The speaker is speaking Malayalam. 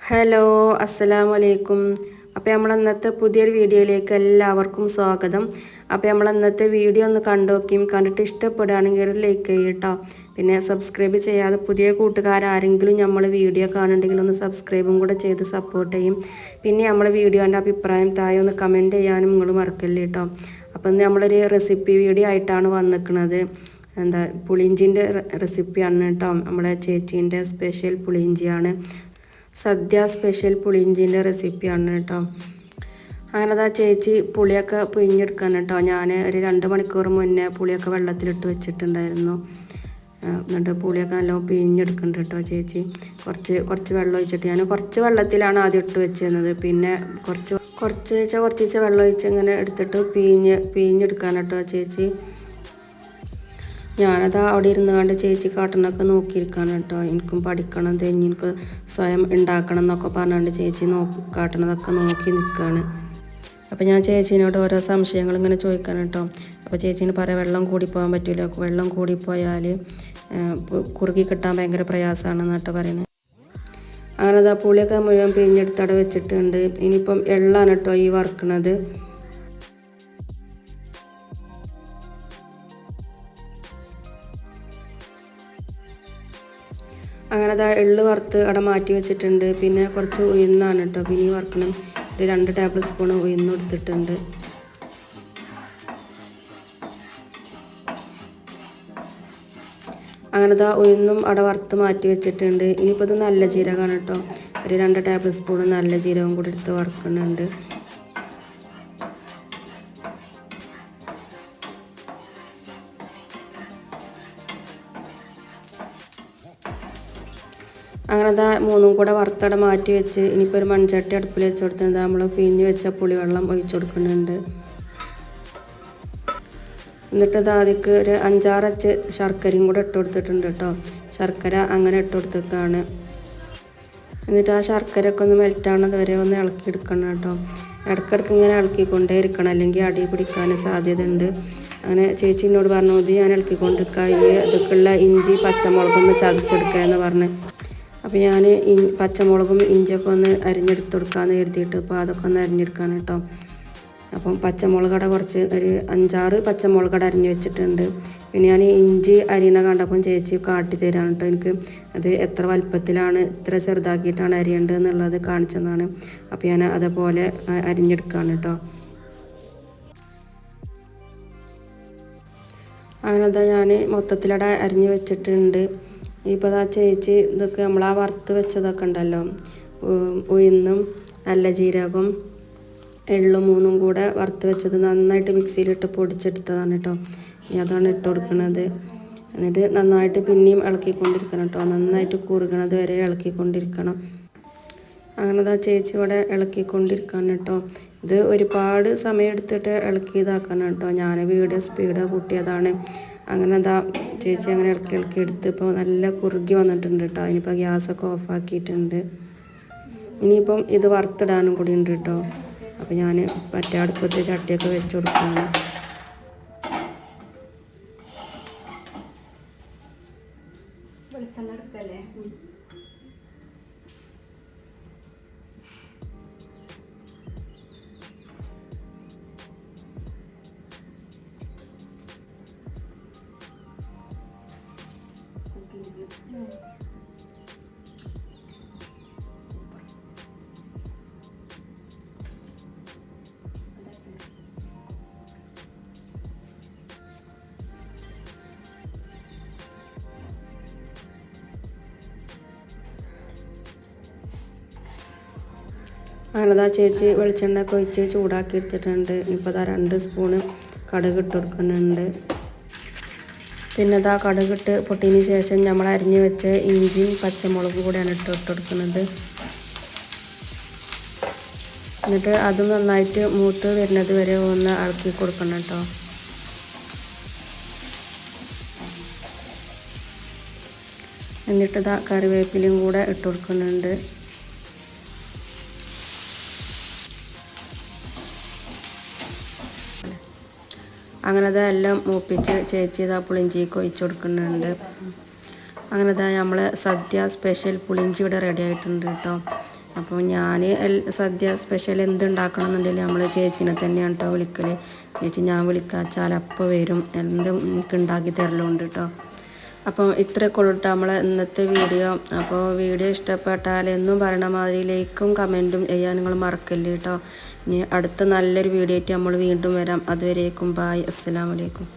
ഹലോ അസ്സലാമു അലൈക്കും അപ്പോൾ നമ്മൾ ഇന്നത്തെ പുതിയൊരു വീഡിയോയിലേക്ക് എല്ലാവർക്കും സ്വാഗതം. അപ്പോൾ നമ്മൾ ഇന്നത്തെ വീഡിയോ ഒന്ന് കണ്ടു നോക്കിയും കണ്ടിട്ട് ഇഷ്ടപ്പെടുകയാണെങ്കിൽ ഒരു ലൈക്ക് ചെയ്യട്ടോ. പിന്നെ സബ്സ്ക്രൈബ് ചെയ്യാതെ പുതിയ കൂട്ടുകാരാരെങ്കിലും നമ്മൾ വീഡിയോ കാണുന്നുണ്ടെങ്കിൽ ഒന്ന് സബ്സ്ക്രൈബും കൂടെ ചെയ്ത് സപ്പോർട്ട് ചെയ്യും. പിന്നെ നമ്മൾ വീഡിയോന്റെ അഭിപ്രായം താഴെ ഒന്ന് കമന്റ് ചെയ്യാനും നിങ്ങൾ മറക്കല്ലേ കേട്ടോ അപ്പം നമ്മളൊരു റെസിപ്പി വീഡിയോ ആയിട്ടാണ് വന്നിരിക്കുന്നത് എന്താ പുളിഞ്ചിന്റെ റെസിപ്പിയാണ് കേട്ടോ നമ്മുടെ ചേച്ചീന്റെ സ്പെഷ്യൽ പുളിഞ്ചിയാണ് സദ്യ സ്പെഷ്യൽ പുളിയിഞ്ചിന്റെ റെസിപ്പിയാണ് കേട്ടോ അങ്ങനെ അതാ ചേച്ചി പുളിയൊക്കെ പിഴിഞ്ഞെടുക്കാൻ കേട്ടോ ഞാൻ ഒരു രണ്ട് മണിക്കൂർ മുന്നേ പുളിയൊക്കെ വെള്ളത്തിലിട്ട് വെച്ചിട്ടുണ്ടായിരുന്നു. എന്നിട്ട് പുളിയൊക്കെ നല്ലോണം പിഴിഞ്ഞെടുക്കുന്നുണ്ട് കേട്ടോ ചേച്ചി. കുറച്ച് കുറച്ച് വെള്ളം ഒഴിച്ചിട്ട്. ഞാൻ കുറച്ച് വെള്ളത്തിലാണ് ആദ്യം ഇട്ട് വെച്ചിരുന്നത്. പിന്നെ കുറച്ച് കുറച്ച് വെച്ചാൽ കുറച്ച് വെള്ളം ഒഴിച്ച് ഇങ്ങനെ എടുത്തിട്ട് പിഴിഞ്ഞ് പിഴിഞ്ഞെടുക്കാൻ കേട്ടോ ചേച്ചി. ഞാനത് അവിടെ ഇരുന്ന് കണ്ട് ചേച്ചി കാട്ടണൊക്കെ നോക്കിയിരിക്കാണ് കേട്ടോ. എനിക്കും പഠിക്കണം തെങ്ങി എനിക്ക് സ്വയം ഉണ്ടാക്കണം എന്നൊക്കെ പറഞ്ഞുകൊണ്ട് ചേച്ചി നോക്കി കാട്ടണതൊക്കെ നോക്കി നിൽക്കുകയാണ്. അപ്പോൾ ഞാൻ ചേച്ചീനോട് ഓരോ സംശയങ്ങൾ ഇങ്ങനെ ചോദിക്കാൻ കേട്ടോ. അപ്പോൾ ചേച്ചീന് പറയാം വെള്ളം കൂടി പോകാൻ പറ്റില്ല വെള്ളം കൂടിപ്പോയാൽ കുറുകി കിട്ടാൻ ഭയങ്കര പ്രയാസമാണെന്ന് കേട്ടോ പറയുന്നത്. അങ്ങനെ പുളിയൊക്കെ മുഴുവൻ പിഴിഞ്ഞെടുത്ത് വെച്ചിട്ടുണ്ട്. ഇനിയിപ്പം എള്ളാണ് കേട്ടോ ഈ വറുക്കണത്. അങ്ങനെ അതാ എള്ള് വറുത്ത് അവിടെ മാറ്റി വെച്ചിട്ടുണ്ട്. പിന്നെ കുറച്ച് ഉയർന്നാണ് കേട്ടോ. പിന്നെ വറുക്കണം. ഒരു രണ്ട് ടേബിൾ സ്പൂൺ ഉയർന്ന് എടുത്തിട്ടുണ്ട്. അങ്ങനെ ഇതാ ഉയർന്നും അവിടെ വറുത്ത് മാറ്റി വെച്ചിട്ടുണ്ട്. ഇനിയിപ്പോൾ ഇത് നല്ല ജീരകമാണ് കേട്ടോ. ഒരു രണ്ട് ടേബിൾ സ്പൂൺ നല്ല ജീരകം കൂടി എടുത്ത് വറുക്കുന്നുണ്ട്. അങ്ങനെ അതാ മൂന്നും കൂടെ വറുത്തട മാറ്റി വെച്ച് ഇനിയിപ്പോൾ ഒരു മൺചട്ടി അടുപ്പിൽ വെച്ച് കൊടുത്തിട്ട് നമ്മൾ പിഞ്ഞ് വെച്ച പുളിവെള്ളം ഒഴിച്ചു കൊടുക്കുന്നുണ്ട്. എന്നിട്ട് ആദ്യക്ക് ഒരു അഞ്ചാറച്ച് ശർക്കരയും കൂടെ ഇട്ട് കൊടുത്തിട്ടുണ്ട് കേട്ടോ. ശർക്കര അങ്ങനെ ഇട്ട് കൊടുത്തേക്കാണ്. എന്നിട്ട് ആ ശർക്കര ഒക്കെ ഒന്ന് മെൽറ്റാണത് വരെ ഒന്ന് ഇളക്കി എടുക്കണം കേട്ടോ. ഇടയ്ക്കിടയ്ക്ക് ഇങ്ങനെ ഇളക്കിക്കൊണ്ടേ ഇരിക്കണം. അല്ലെങ്കിൽ അടി പിടിക്കാൻ സാധ്യത ഉണ്ട് അങ്ങനെ ചേച്ചി എന്നോട് പറഞ്ഞു ഇത് ഞാൻ ഇളക്കിക്കൊണ്ടിരിക്കുക ഈ ഇതൊക്കെയുള്ള ഇഞ്ചി പച്ചമുളകൊന്ന് ചതച്ചെടുക്കുക എന്ന് പറഞ്ഞ്. അപ്പോൾ ഞാൻ പച്ചമുളകും ഇഞ്ചിയൊക്കെ ഒന്ന് അരിഞ്ഞെടുത്ത് കൊടുക്കാമെന്ന് കരുതിയിട്ട് ഇപ്പോൾ അതൊക്കെ ഒന്ന് അരിഞ്ഞെടുക്കാണ് കേട്ടോ. അപ്പം പച്ചമുളകട കുറച്ച് ഒരു അഞ്ചാറ് പച്ചമുളകട അരിഞ്ഞ് വെച്ചിട്ടുണ്ട്. പിന്നെ ഞാൻ ഇഞ്ചി അരിയണ കണ്ടപ്പം ചേച്ചി കാട്ടി തരാണ് കേട്ടോ. എനിക്ക് അത് എത്ര വലുപ്പത്തിലാണ് ഇത്ര ചെറുതാക്കിയിട്ടാണ് അരിയേണ്ടത് എന്നുള്ളത് കാണിച്ചതാണ് അപ്പോൾ ഞാൻ അതേപോലെ അരിഞ്ഞെടുക്കുകയാണ് കേട്ടോ. അങ്ങനെന്താ ഞാൻ മൊത്തത്തിലട അരിഞ്ഞ് വെച്ചിട്ടുണ്ട്. ഇപ്പോൾ ആ ചേച്ചി ഇതൊക്കെ നമ്മൾ ആ വറുത്ത് വെച്ചതൊക്കെ ഉണ്ടല്ലോ. ഉയന്നും നല്ല ജീരകം എള്ളും മൂന്നും കൂടെ വറുത്ത് വെച്ചത് നന്നായിട്ട് മിക്സിയിലിട്ട് പൊടിച്ചെടുത്തതാണ് കേട്ടോ ഇനി അതാണ് ഇട്ട് കൊടുക്കുന്നത് എന്നിട്ട് നന്നായിട്ട് പിന്നെയും ഇളക്കിക്കൊണ്ടിരിക്കണം കേട്ടോ നന്നായിട്ട് കുറുകണത് വരെ ഇളക്കിക്കൊണ്ടിരിക്കണം. അങ്ങനെ ദാ ചേച്ചി ഇവിടെ ഇളക്കിക്കൊണ്ടിരിക്കാൻ കേട്ടോ ഇത് ഒരുപാട് സമയം എടുത്തിട്ട് ഇളക്കി ഇതാക്കണം കേട്ടോ ഞാൻ വീഡിയോ സ്പീഡ് കൂട്ടിയതാണ്. അങ്ങനെ ദാ ചേച്ചി അങ്ങനെ ഇളക്കി ഇളക്കി എടുത്ത് ഇപ്പോൾ നല്ല കുറുകി വന്നിട്ടുണ്ട് കേട്ടോ ഇനിയിപ്പോൾ ഗ്യാസൊക്കെ ഓഫാക്കിയിട്ടുണ്ട് ഇനിയിപ്പം ഇത് വറുത്തിടാനും കൂടി ഉണ്ട് കേട്ടോ അപ്പോൾ ഞാൻ മറ്റേ അടുപ്പത്തെ ചട്ടിയൊക്കെ വെച്ച് കൊടുക്കുകയാണ് വെളിച്ചെണ്ണ എടുക്കല്ലേ? അങ്ങനെ ചേച്ചി വെളിച്ചെണ്ണ ഒഴിച്ച് ചൂടാക്കി എടുത്തിട്ടുണ്ട് ഇപ്പോൾ ഇതാ രണ്ട് സ്പൂണ് കടുക് ഇട്ട് കൊടുക്കുന്നുണ്ട്. പിന്നെ ദാ കടുകിട്ട് പൊട്ടിയതിന് ശേഷം നമ്മൾ അരിഞ്ഞ് വെച്ച ഇഞ്ചിയും പച്ചമുളകും കൂടെയാണ് ഇട്ട് ഇട്ട് കൊടുക്കുന്നത്. എന്നിട്ട് അത് നന്നായിട്ട് മൂത്ത് വരുന്നത് വരെ ഒന്ന് ഇളക്കി കൊടുക്കണം കേട്ടോ. എന്നിട്ട് ദാ കറിവേപ്പിലയും കൂടെ ഇട്ട് കൊടുക്കുന്നുണ്ട്. അങ്ങനെ എല്ലാം മൂപ്പിച്ച് ചേച്ചി ഇതാ പുളിഞ്ചിക്ക് ഒഴിച്ച് കൊടുക്കുന്നുണ്ട്. അങ്ങനെ നമ്മൾ സദ്യ സ്പെഷ്യൽ പുളിഞ്ചി ഇവിടെ റെഡി ആയിട്ടുണ്ട് കേട്ടോ. അപ്പോൾ ഞാൻ സദ്യ സ്പെഷ്യൽ എന്ത് ഉണ്ടാക്കണം എന്നുണ്ടെങ്കിൽ നമ്മൾ ചേച്ചീനെ തന്നെയാണ് കേട്ടോ വിളിക്കൽ ചേച്ചി ഞാൻ വിളിക്കാച്ചാൽ അപ്പോൾ വരും. എന്തും ഉണ്ടാക്കി തരലുണ്ട് കേട്ടോ. അപ്പം ഇത്രയൊക്കെ ഉള്ളൂ കേട്ടോ നമ്മളെ ഇന്നത്തെ വീഡിയോ. അപ്പോൾ വീഡിയോ ഇഷ്ടപ്പെട്ടാൽ എന്നും പറയണ മാതിരി ലൈക്കും കമന്റും ചെയ്യാൻ നിങ്ങൾ മറക്കല്ലേ കേട്ടോ. ഇനി അടുത്ത നല്ലൊരു വീഡിയോ ആയിട്ട് നമ്മൾ വീണ്ടും വരാം. അതുവരേക്കും ബായ് അസ്സലാമലൈക്കും